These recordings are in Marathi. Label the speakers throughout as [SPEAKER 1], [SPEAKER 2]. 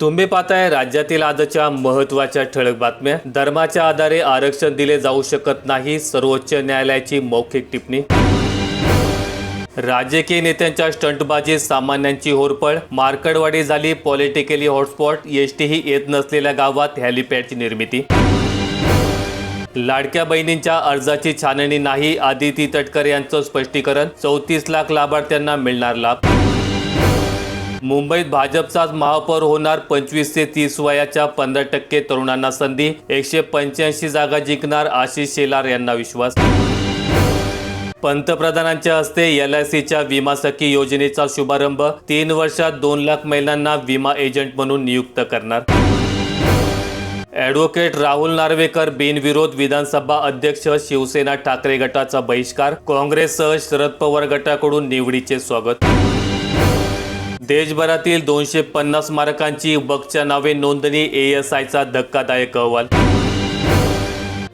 [SPEAKER 1] तुम्ही पाहताय राज्यातील आजच्या महत्त्वाच्या ठळक बातम्या. धर्माच्या आधारे आरक्षण दिले जाऊ शकत नाही सर्वोच्च न्यायालयाची मौखिक टिप्पणी. राजकीय नेत्यांच्या स्टंटबाजीत सामान्यांची होरपळ. मार्कडवाडी झाली पॉलिटिकली हॉटस्पॉट. एसटीही येत नसलेल्या गावात हॅलिपॅडची निर्मिती. लाडक्या बहिणींच्या अर्जाची छाननी नाही आदिती तटकर यांचं स्पष्टीकरण. चौतीस लाख लाभार्थ्यांना मिळणार लाभ. मुंबईत भाजपचाच महापौर होणार पंचवीस ते तीस वयाच्या पंधरा टक्के तरुणांना संधी एकशे पंच्याऐंशी जागा जिंकणार आशिष शेलार यांना विश्वास. पंतप्रधानांच्या हस्ते एल आय सीच्या विमा सखी योजनेचा शुभारंभ तीन वर्षात दोन लाख महिलांना विमा एजंट म्हणून नियुक्त करणार. ॲडव्होकेट राहुल नार्वेकर बिनविरोध विधानसभा अध्यक्ष शिवसेना ठाकरे गटाचा बहिष्कार काँग्रेससह शरद पवार गटाकडून निवडीचे स्वागत. देशभरातील दोनशे पन्नास स्मारकांची बकच्या नावे नोंदणी एएस आयचा धक्कादायक अहवाल.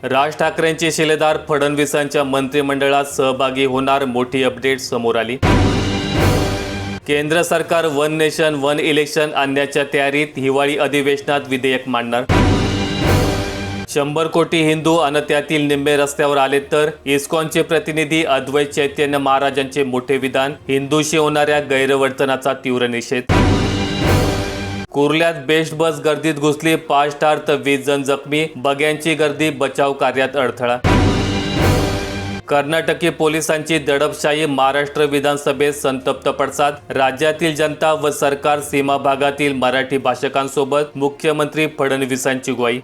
[SPEAKER 1] राज ठाकरेंचे शिलेदार फडणवीसांच्या मंत्रिमंडळात सहभागी होणार मोठी अपडेट समोर आली. केंद्र सरकार वन नेशन वन इलेक्शन आणण्याच्या तयारीत हिवाळी अधिवेशनात विधेयक मांडणार. शंभर कोटी हिंदू आणि त्यातील निम्मे रस्त्यावर आले तर इस्कॉनचे प्रतिनिधी अद्वैत चैतन्य महाराजांचे मोठे विधान हिंदूशी होणाऱ्या गैरवर्तनाचा तीव्र निषेध. कुर्ल्यात बेस्ट बस गर्दीत घुसली पाच स्टार तर वीस जण जखमी बग्यांची गर्दी बचाव कार्यात अडथळा. कर्नाटकी पोलिसांची दडपशाही महाराष्ट्र विधानसभेत संतप्त पडसाद राज्यातील जनता व सरकार सीमा भागातील मराठी भाषकांसोबत मुख्यमंत्री फडणवीसांची ग्वाही.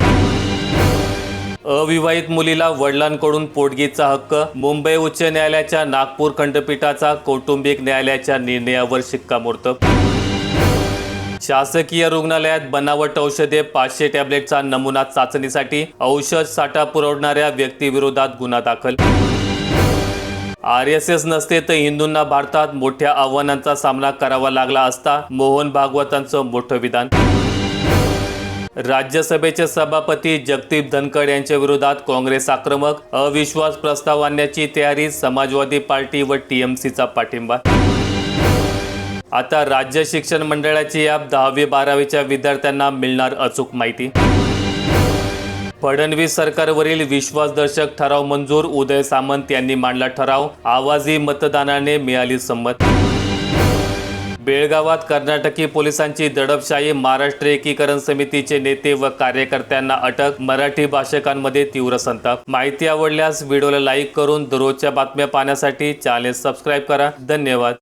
[SPEAKER 1] अविवाहित मुलीला वडिलांकडून पोटगीचा हक्क मुंबई उच्च न्यायालयाच्या नागपूर खंडपीठाचा कौटुंबिक न्यायालयाच्या निर्णयावर शिक्कामोर्तब. शासकीय रुग्णालयात बनावट औषधे पाचशे टॅबलेटचा नमुना चाचणीसाठी औषध साठा पुरवणाऱ्या व्यक्तीविरोधात गुन्हा दाखल. आर एस एस नसते तर हिंदूंना भारतात मोठ्या आव्हानांचा सामना करावा लागला असता मोहन भागवतांचं मोठं विधान. राज्यसभेचे सभापती जगदीप धनखड यांच्या विरोधात काँग्रेस आक्रमक अविश्वास प्रस्ताव आणण्याची तयारी समाजवादी पार्टी व टीएमसीचा पाठिंबा. आता राज्य शिक्षण मंडळाची ॲप दहावी बारावीच्या विद्यार्थ्यांना मिळणार अचूक माहिती. फडणवीस सरकारवरील विश्वासदर्शक ठराव मंजूर उदय सामंत यांनी मांडला ठराव. आवाजी मतदानाने मिळाली संमत. बेळगावात कर्नाटकी पोलिसांची दडपशाही महाराष्ट्र एकीकरण समितीचे नेते व कार्यकर्त्यांना अटक मराठी भाषकांमध्ये तीव्र संताप. माहिती आवडल्यास व्हिडिओला लाईक करून दररोजच्या बातम्या पाहण्यासाठी चॅनेल सबस्क्राईब करा. धन्यवाद.